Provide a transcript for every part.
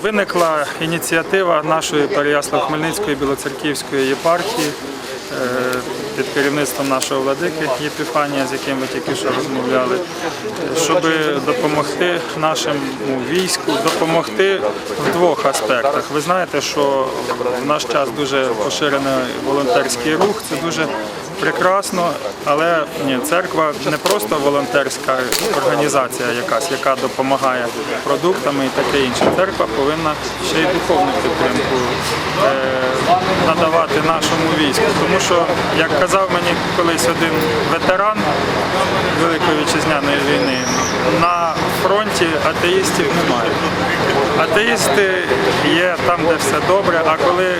Виникла ініціатива нашої Переяслав-Хмельницької Білоцерківської єпархії е, під керівництвом нашого владики Єпіфанія, з яким ви тільки що розмовляли, щоб допомогти нашому війську, допомогти в двох аспектах. Ви знаєте, що в наш час дуже поширений волонтерський рух, це дуже прекрасно, але ні, церква не просто волонтерська організація якась, яка допомагає продуктами і таке інше. Церква повинна ще й духовну підтримку е, надавати нашому війську. Тому що, як казав мені колись один ветеран Великої вітчизняної війни, на фронті атеїстів немає. Атеїсти є там, де все добре, а коли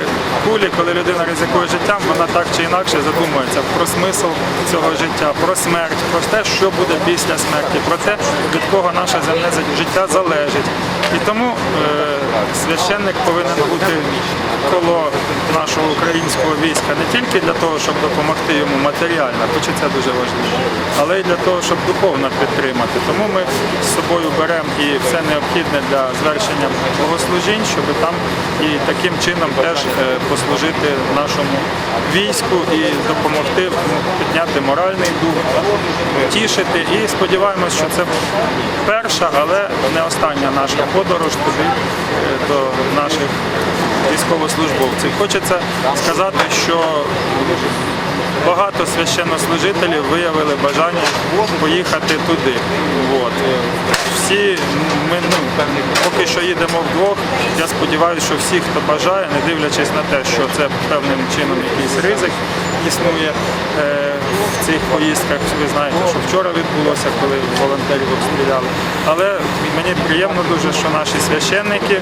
кулі, коли людина ризикує життям, вона так чи інакше задумується про смисл цього життя, про смерть, про те, що буде після смерті, про те, від кого наше земне життя залежить. І тому е, священник повинен бути коло нашого українського війська не тільки для того, щоб допомогти йому матеріально, хоч і це дуже важливо, але й для того, щоб духовно підтримати. Тому ми з собою беремо і все необхідне для звершення богослужінь, щоб там і таким чином теж е, послужити нашому війську і допомогти підняти моральний дух, тішити. І сподіваємось, що це перша, але не остання наша подорож туди е, до наших військовослужбовців. Хочеться сказати, що багато священнослужителів виявили бажання поїхати туди. От. Всі ми ну, поки що їдемо вдвох. Я сподіваюся, що всі, хто бажає, не дивлячись на те, що це певним чином якийсь ризик існує е, в цих поїздках. Ви знаєте, що вчора відбулося, коли волонтерів обстріляли. Але мені приємно дуже, що наші священники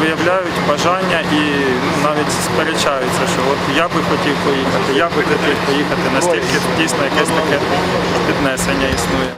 виявляють бажання і ну, навіть сперечаються, що от я би хотів поїхати, я би хотів поїхати, настільки дійсно якесь таке піднесення існує.